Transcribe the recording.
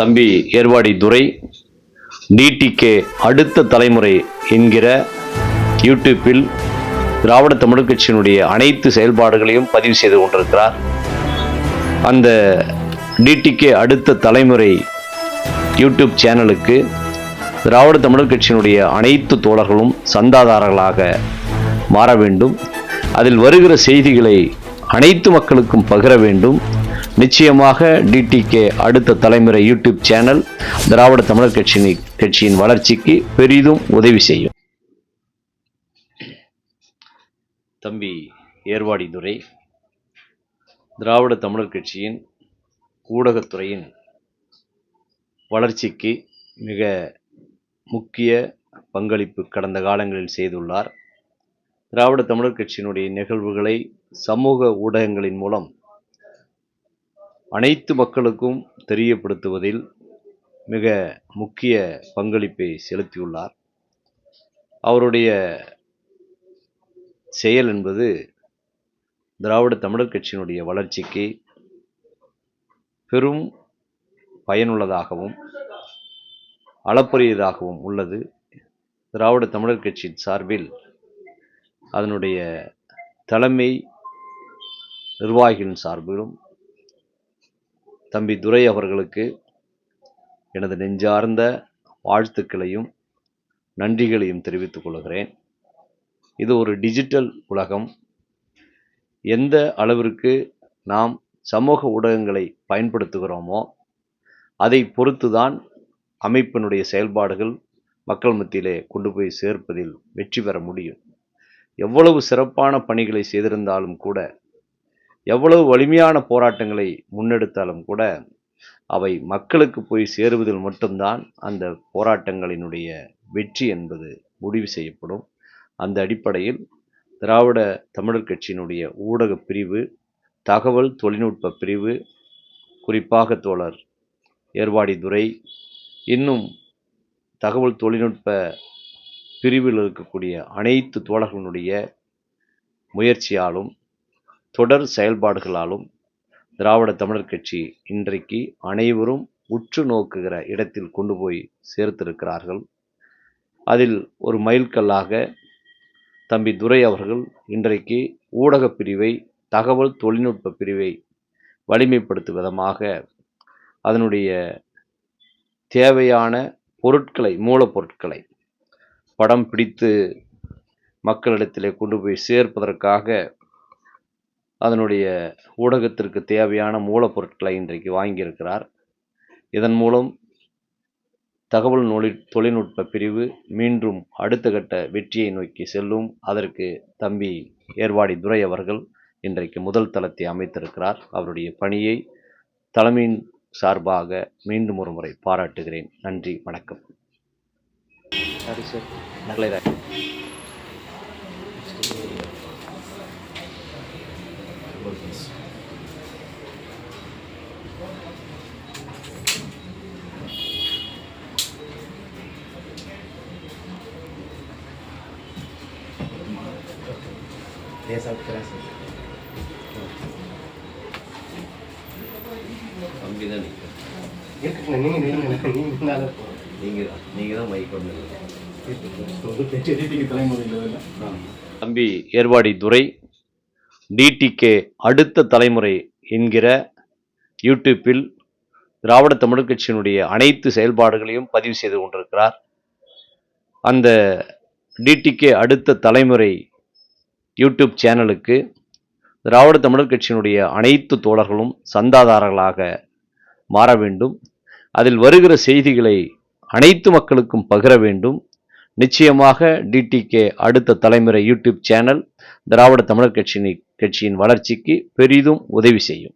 தம்பி ஏர்வாடி துரை டிடிகே அடுத்த தலைமுறை என்கிற யூடியூப்பில் திராவிட தமிழ் கட்சியினுடைய அனைத்து செயல்பாடுகளையும் பதிவு செய்து கொண்டிருக்கிறார். அந்த டிடிகே அடுத்த தலைமுறை யூடியூப் சேனலுக்கு திராவிட தமிழர் கட்சியினுடைய அனைத்து தோழர்களும் சந்தாதாரர்களாக மாற வேண்டும். அதில் வருகிற செய்திகளை அனைத்து மக்களுக்கும் பகிர வேண்டும். நிச்சயமாக டிடிகே அடுத்த தலைமுறை யூடியூப் சேனல் திராவிட தமிழர் கட்சியின் கட்சியின் வளர்ச்சிக்கு பெரிதும் உதவி செய்யும். தம்பி ஏர்வாடி துரை திராவிட தமிழர் கட்சியின் ஊடகத்துறையின் வளர்ச்சிக்கு மிக முக்கிய பங்களிப்பு கடந்த காலங்களில் செய்துள்ளார். திராவிட தமிழர் கட்சியினுடைய நிகழ்வுகளை சமூக ஊடகங்களின் மூலம் அனைத்து மக்களுக்கும் தெரியப்படுத்துவதில் மிக முக்கிய பங்களிப்பை செலுத்தியுள்ளார். அவருடைய செயல் என்பது திராவிட தமிழர் கட்சியினுடைய வளர்ச்சிக்கு பெரும் பயனுள்ளதாகவும் அளப்பரியதாகவும் உள்ளது. திராவிட தமிழர் கட்சியின் சார்பில் அதனுடைய தலைமை நிர்வாகிகளின் சார்பிலும் தம்பி துரை அவர்களுக்கு எனது நெஞ்சார்ந்த வாழ்த்துக்களையும் நன்றிகளையும் தெரிவித்துக் கொள்கிறேன். இது ஒரு டிஜிட்டல் உலகம். எந்த அளவிற்கு நாம் சமூக ஊடகங்களை பயன்படுத்துகிறோமோ அதை பொறுத்துதான் அமைப்பினுடைய செயல்பாடுகள் மக்கள் மத்தியிலே கொண்டு போய் சேர்ப்பதில் வெற்றி பெற முடியும். எவ்வளவு சிறப்பான பணிகளை செய்திருந்தாலும் கூட எவ்வளவு வலிமையான போராட்டங்களை முன்னெடுத்தாலும் கூட அவை மக்களுக்கு போய் சேருவதில் மட்டும்தான் அந்த போராட்டங்களினுடைய வெற்றி என்பது முடிவு செய்யப்படும். அந்த அடிப்படையில் திராவிட தமிழர் கட்சியினுடைய ஊடக பிரிவு தகவல் தொழில்நுட்ப பிரிவு குறிப்பாக தோழர் ஏர்வாடி துரை இன்னும் தகவல் தொழில்நுட்ப பிரிவில் இருக்கக்கூடிய அனைத்து தோழர்களுடைய முயற்சியாலும் தொடர் செயல்பாடுகளாலும் திராவிட தமிழர் கட்சி இன்றைக்கு அனைவரும் உற்று நோக்குகிற இடத்தில் கொண்டு போய் சேர்த்திருக்கிறார்கள். அதில் ஒரு மைல்கல்லாக தம்பி துரை அவர்கள் இன்றைக்கு ஊடகப் பிரிவை தகவல் தொழில்நுட்ப பிரிவை வலிமைப்படுத்தும் விதமாக அதனுடைய தேவையான பொருட்களை மூலப்பொருட்களை படம் பிடித்து மக்களிடத்திலே கொண்டு போய் சேர்ப்பதற்காக அதனுடைய ஊடகத்திற்கு தேவையான மூலப்பொருட்களை இன்றைக்கு வாங்கியிருக்கிறார். இதன் மூலம் தகவல் நொழி தொழில்நுட்ப பிரிவு மீண்டும் அடுத்த கட்ட வெற்றியை நோக்கி செல்லும். அதற்கு தம்பி ஏர்வாடி துரை அவர்கள் இன்றைக்கு முதல் தளத்தை அமைத்திருக்கிறார். அவருடைய பணியை தலைமையின் சார்பாக மீண்டும் ஒரு முறை பாராட்டுகிறேன். நன்றி வணக்கம். சரி சார் நகலை தம்பி நீங்க நீங்க முன்னால நீங்கள் தான் நீங்கள் மைக் தம்பி ஏர்வாடி துரை டிடிகே அடுத்த தலைமுறை என்கிற யூடியூப்பில் திராவிட தமிழர் கட்சியினுடைய அனைத்து செயல்பாடுகளையும் பதிவு செய்து கொண்டிருக்கிறார். அந்த டிடிகே அடுத்த தலைமுறை யூடியூப் சேனலுக்கு திராவிட தமிழர் கட்சியினுடைய அனைத்து தோழர்களும் சந்தாதாரர்களாக மாற வேண்டும். அதில் வருகிற செய்திகளை அனைத்து மக்களுக்கும் பகிர வேண்டும். நிச்சயமாக டிடிகே அடுத்த தலைமுறை யூடியூப் சேனல் திராவிட தமிழர் கட்சியின் கட்சியின் வளர்ச்சிக்கு பெரிதும் உதவி செய்யும்.